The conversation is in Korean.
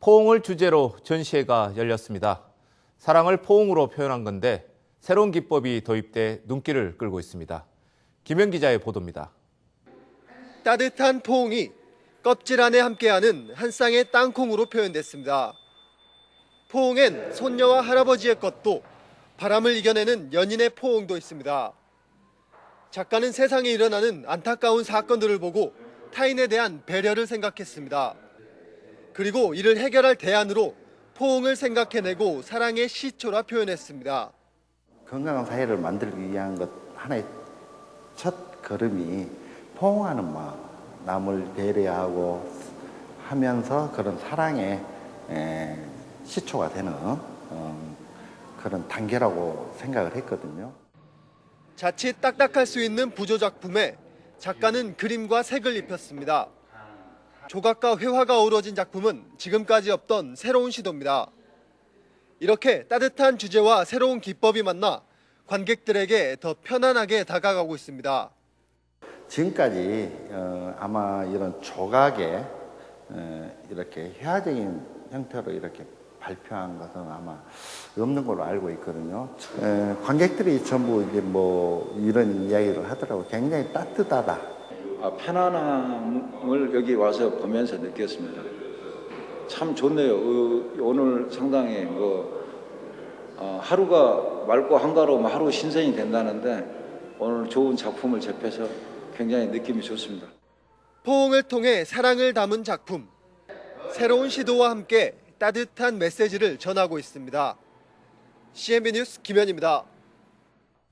포옹을 주제로 전시회가 열렸습니다. 사랑을 포옹으로 표현한 건데 새로운 기법이 도입돼 눈길을 끌고 있습니다. 김현 기자의 보도입니다. 따뜻한 포옹이 껍질 안에 함께하는 한 쌍의 땅콩으로 표현됐습니다. 포옹엔 손녀와 할아버지의 것도 바람을 이겨내는 연인의 포옹도 있습니다. 작가는 세상에 일어나는 안타까운 사건들을 보고 타인에 대한 배려를 생각했습니다. 그리고 이를 해결할 대안으로 포옹을 생각해내고 사랑의 시초라 표현했습니다. 건강한 사회를 만들기 위한 것 하나의 첫 걸음이 포옹하는 마음, 남을 배려하고 하면서 그런 사랑의 에, 시초가 되는 어, 그런 단계라고 생각을 했거든요. 자칫 딱딱할 수 있는 부조 작품에 작가는 그림과 색을 입혔습니다. 조각과 회화가 어우러진 작품은 지금까지 없던 새로운 시도입니다. 이렇게 따뜻한 주제와 새로운 기법이 만나 관객들에게 더 편안하게 다가가고 있습니다. 지금까지 어, 아마 이런 조각에 어, 이렇게 회화적인 형태로 이렇게 발표한 것은 아마 없는 걸로 알고 있거든요. 에, 관객들이 전부 이제 뭐 이런 이야기를 하더라고. 요 굉장히 따뜻하다. 아, 편안함을 여기 와서 보면서 느꼈습니다. 참 좋네요. 어, 오늘 상당히 뭐 어, 하루가 맑고 한가로우면 하루 신선이 된다는데 오늘 좋은 작품을 접해서 굉장히 느낌이 좋습니다. 포옹을 통해 사랑을 담은 작품. 새로운 시도와 함께 따뜻한 메시지를 전하고 있습니다. CNB 뉴스 김현입니다.